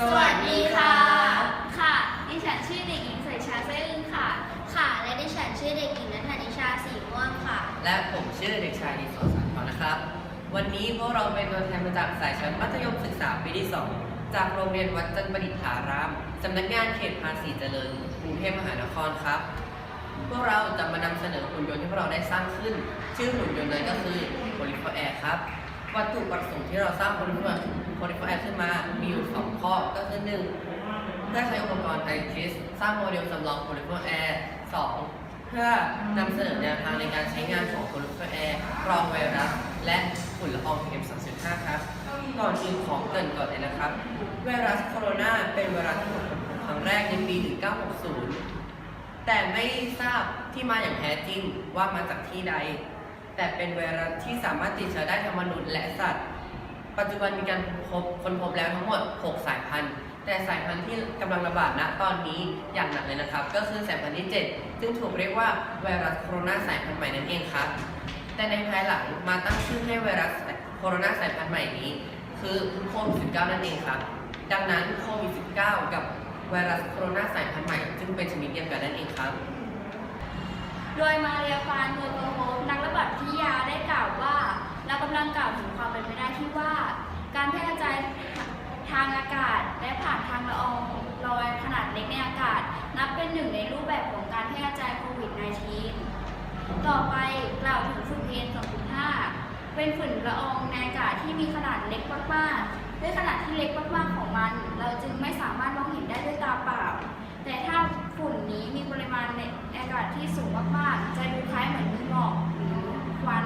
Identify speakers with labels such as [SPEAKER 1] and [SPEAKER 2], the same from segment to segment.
[SPEAKER 1] สวัสดีค่ะ
[SPEAKER 2] ค่ะ ดิฉันชื่อเด็กหญิงสายชาเซ่อึ้งค่ะ
[SPEAKER 1] ค่ะ และดิฉันชื่อเด็กหญิงนัทธานิชาสีม่วงค่ะ
[SPEAKER 3] และผมชื่อเด็กชายดิศรสันทรนะครับ วันนี้พวกเราเป็นตัวแทนมาจากสายชั้นมัธยมศึกษาปีที่ 2 จากโรงเรียนวัดจันทร์ประดิษฐารามสำนักงานเขตภาษีเจริญกรุงเทพมหานครครับ พวกเราจะมานำเสนอหุ่นยนต์ที่พวกเราได้สร้างขึ้น ชื่อหุ่นยนต์นั้นก็คือ p o l y f o r Air ครับ วัตถุประสงค์ที่เราสร้าง p o l y f o r p o l y f o r Air ขึ้นมามีอยู่2ข้อก็คือ1เพื่อใช้อุปกรณ์ไอทิสสร้างโมเดลจำลอง p o l y f o r Air 2เพื่อนำเสนอแนวทางในการใช้งานของ p o l y f o r Air กรองไวรัสและฝุ่นละออง PM2.5 ครับก่อนอื่นขอเกินก่อนเลยนะครับ ไวรัสโคโรนาเป็นไวรัสที่ครั้งแรกในปี 1960 แต่ไม่ทราบที่มาอย่างแท้จริงว่ามาจากที่ใด แต่เป็นไวรัสที่สามารถติดเชื้อได้ทั้งมนุษย์และสัตว์ ปัจจุบันมีการพบคนพบแล้วทั้งหมด 6 สายพันธุ์ แต่สายพันธุ์ที่กำลังระบาดณตอนนี้อย่างหนักเลยนะครับ ก็คือสายพันธุ์ที่ 7 ซึ่งถูกเรียกว่าไวรัสโคโรนาสายพันธุ์ใหม่นั่นเองครับ แต่ในภายหลังมาตั้งชื่อให้ไวรัสโคโรนาสายพันธุ์ใหม่นี้ คือโควิด -19 นั่นเองครับ ดังนั้นโควิด -19 กับไวรัสโคโรนาสายพันธุ์ใหม่จึงเป็นชนิดเดียวกันนั่นเองครับ
[SPEAKER 2] โดยมาเรียฟานโทโตโฮปนัก บาดวิทยาได้กล่าวว่า เรากำลังกล่าวถึงความเป็นไปได้ที่ว่า การแพร่กระจายทางอากาศ และผ่านทางละอองลอยขนาดเล็กในอากาศ นับเป็นหนึ่งในรูปแบบของการแพร่กระจายโควิด -19 ต่อไปกล่าวถึงฝุ่น PM 2.5 เป็นฝุ่นละอองในอากาศที่มีขนาดเล็กมากๆด้วยขนาดที่เล็กมากๆของมัน เราจึงไม่สามารถมองเห็นได้ด้วยตาเปล่า แต่ถ้าฝุ่นนี้มีปริมาณในอากาศที่สูงมากๆ จะดูคล้ายเหมือนมีหมอกหรือ ควัน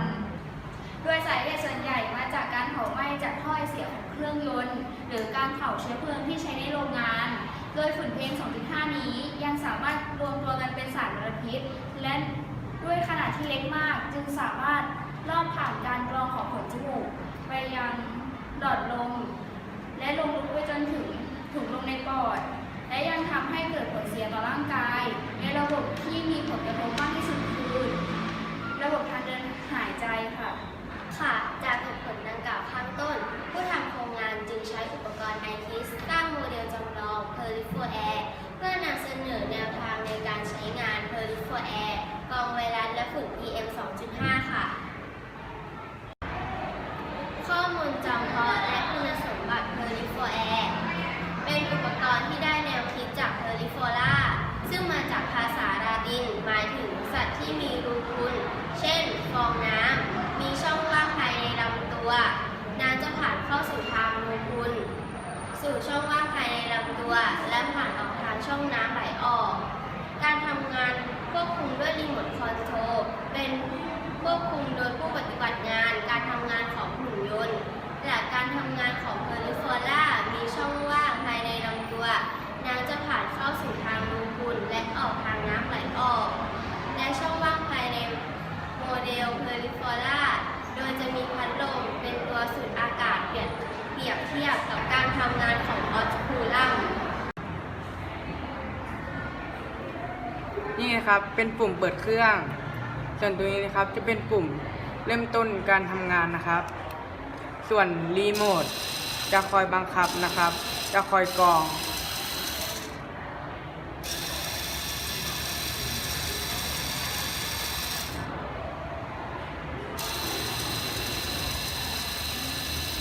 [SPEAKER 2] โดยสาเหตุส่วนใหญ่มาจากการเผาไหม้จากท่อไอเสียของเครื่องยนต์ หรือการเผาเชื้อเพลิงที่ใช้ในโรงงาน โดยฝุ่น PM 2.5 นี้ยังสามารถรวมตัวกันเป็นสารมลพิษ และด้วยขนาดที่เล็กมากจึงสามารถลอดผ่านการกรองของขนจมูกไปยังหลอดลมและลงลึกไปจนถึงถุงลมในปอด และยังทำให้เกิดผลเสียต่อร่างกาย ในระบบที่มีผลกระทบมากที่สุดคือ ระบบทางเดินหายใจค่ะ
[SPEAKER 1] ค่ะ จากเหตุผลดังกล่าวข้างต้น ผู้ทำโครงงานจึงใช้อุปกรณ์ ITIS สร้างโมเดลจำลอง p e r l i f o r Air เพื่อนำเสนอแนวทางในการใช้งาน p e r l i f o r Air กรองไวรัสและฝุ่น PM 2.5 ค่ะ ข้อมูลจำเพาะและคุณสมบัติ p e r l i f o r Air เป็นอุปกรณ์ที่ได้แนวคิดจาก p e r l i f o r a ซึ่งมาจากภาษาลาติน หมายถึงสัตว์ที่มีรูพุน เช่น ฟองน้ำ มีช่องว่างภายในลำตัว น้ำจะผ่านเข้าสู่ทางรูพุน สู่ช่องว่างภายในลำตัว และผ่านออกทางช่องน้ำไหลออก การทำงาน คุมด้วยรีโมทคอนโทรลเป็นควบคุมโดยผู้ปฏิบัติงานการทำงานของหุ่นยนต์จากการทำงานของเพลิฟอร่ามีช่องว่างภายในลำตัวน้ำจะผ่านเข้าสู่ทางรูพุนและออกทางน้ำไหลออก และช่องว่างภายในโมเดลเพลิฟอร่าโดยจะมีพัดลมเป็นตัวสูดอากาศเปรียบเปรียบเทียบกับการทำงานของออสคูลัม
[SPEAKER 4] นี่นะครับเป็นปุ่มเปิดเครื่อง ส่วนตัวนี้นะครับจะเป็นปุ่มเริ่มต้นการทำงานนะครับ ส่วนรีโมทจะคอยบังคับนะครับ จะคอยกรอง